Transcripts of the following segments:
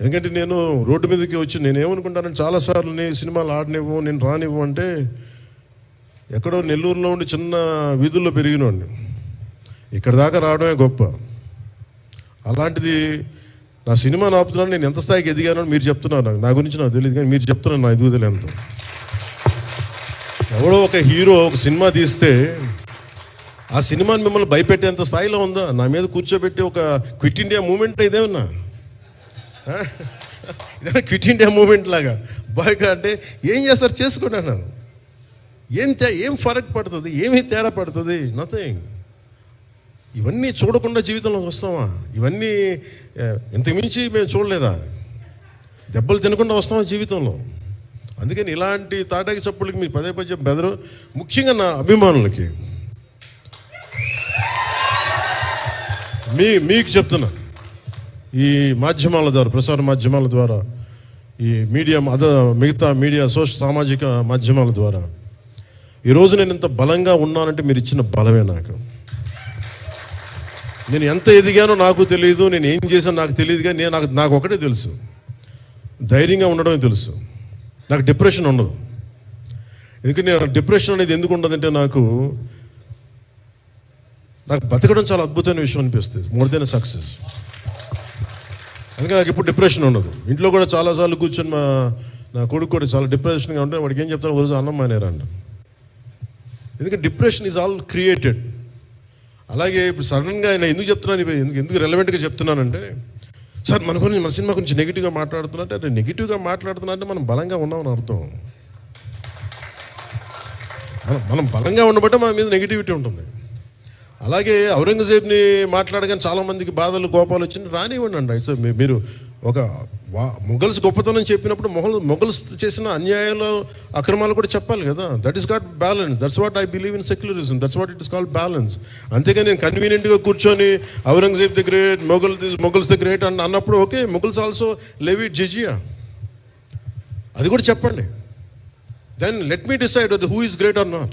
ఎందుకంటే నేను రోడ్డు మీదకి వచ్చి నేను ఏమనుకుంటానంటే చాలాసార్లు నేను సినిమాలు ఆడనివ్వు నేను రానివ్వు అంటే ఎక్కడో నెల్లూరులో ఉండి చిన్న వీధుల్లో పెరిగినోడిని. ఇక్కడ దాకా రావడమే గొప్ప. అలాంటిది నా సినిమా ఆపుతున్నాను నేను ఎంత స్థాయికి ఎదిగానో మీరు చెప్తున్నారు నాకు. నా గురించి నాకు తెలియదు కానీ మీరు చెప్తున్నారు నా ఎదుగుదల ఎంత. ఎవడో ఒక హీరో ఒక సినిమా తీస్తే ఆ సినిమాని మిమ్మల్ని భయపెట్టేంత స్థాయిలో ఉందా? నా మీద కూర్చోబెట్టి ఒక క్విట్ ఇండియా మూమెంట్ ఇదేమన్నా? ఆ? క్విట్ ఇండియా మూమెంట్ లాగా? బాయ్గా అంటే ఏం చేస్తారు? చేసుకోండి అన్నాను ఏం తే ఏం ఫరక్ పడుతుంది? ఏమీ తేడా పడుతుంది? నథింగ్ ఇవన్నీ చూడకుండా జీవితంలోకి వస్తామా? ఇవన్నీ ఇంతకుమించి మేము చూడలేదా? దెబ్బలు తినకుండా వస్తామా జీవితంలో? అందుకని ఇలాంటి తాటాకి చప్పులకి మీరు పదే పదే బెదరు. ముఖ్యంగా నా అభిమానులకి. మీ మీకు చెప్తున్నా. ఈ మాధ్యమాల ద్వారా ప్రసార మాధ్యమాల ద్వారా ఈ మీడియా అద మిగతా మీడియా సోషల్ సామాజిక మాధ్యమాల ద్వారా. ఈరోజు నేను ఇంత బలంగా ఉన్నానంటే మీరు ఇచ్చిన బలమే నాకు. నేను ఎంత ఎదిగానో నాకు తెలియదు నేను ఏం చేశానో నాకు తెలియదు కానీ నేను నాకు నాకు ఒకటే తెలుసు. ధైర్యంగా ఉండడమే తెలుసు. నాకు డిప్రెషన్ ఉండదు. ఎందుకంటే నేను డిప్రెషన్ అనేది ఎందుకు ఉండదంటే నాకు నాకు బతకడం చాలా అద్భుతమైన విషయం అనిపిస్తుంది. More than success. అందుకే నాకు ఇప్పుడు డిప్రెషన్ ఉండదు ఇంట్లో కూడా చాలాసార్లు కూర్చొని మా నా కొడుకు కూడా చాలా డిప్రెషన్గా ఉంటే వాడికి ఏం చెప్తాను ఒకరోజు అన్నం మానేరండి ఎందుకంటే డిప్రెషన్ ఈజ్ ఆల్ క్రియేటెడ్ అలాగే ఇప్పుడు సడన్గా నేను ఎందుకు చెప్తున్నాను? ఎందుకు ఎందుకు రెలవెంట్గా చెప్తున్నానంటే సార్ మన గురించి మన సినిమా గురించి నెగిటివ్గా మాట్లాడుతున్నా అంటే నెగిటివ్గా మాట్లాడుతున్నా అంటే మనం బలంగా ఉన్నామని అర్థం. మనం మనం బలంగా ఉండబట్టే మన మీద నెగిటివిటీ ఉంటుంది. అలాగే ఔరంగజేబ్ని మాట్లాడగానే చాలామందికి బాధలు కోపాలు వచ్చింది. రానివ్వండి అండి సో మీ- మీరు ఒక వా- మొఘల్స్ గొప్పతనం చెప్పినప్పుడు మొఘల్ మొఘల్స్ చేసిన అన్యాయాలు అక్రమాలు కూడా చెప్పాలి కదా. That is got balance that's what I believe in secularism that's what it is called balance అంతేగాని నేను కన్వీనియంట్గా కూర్చొని Aurangzeb the great Mughal the Mughals the great అని అన్నప్పుడు okay Mughals also levied jizya. అది కూడా చెప్పండి. Then let me decide who is great or not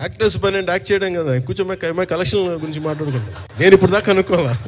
actors పని అంటే యాక్ట్ చేయడం కదా. కూర్చోమే మా కలెక్షన్ గురించి మాట్లాడుకుంటాం. నేను ఇప్పుడు దాకా అనుకోవాలా?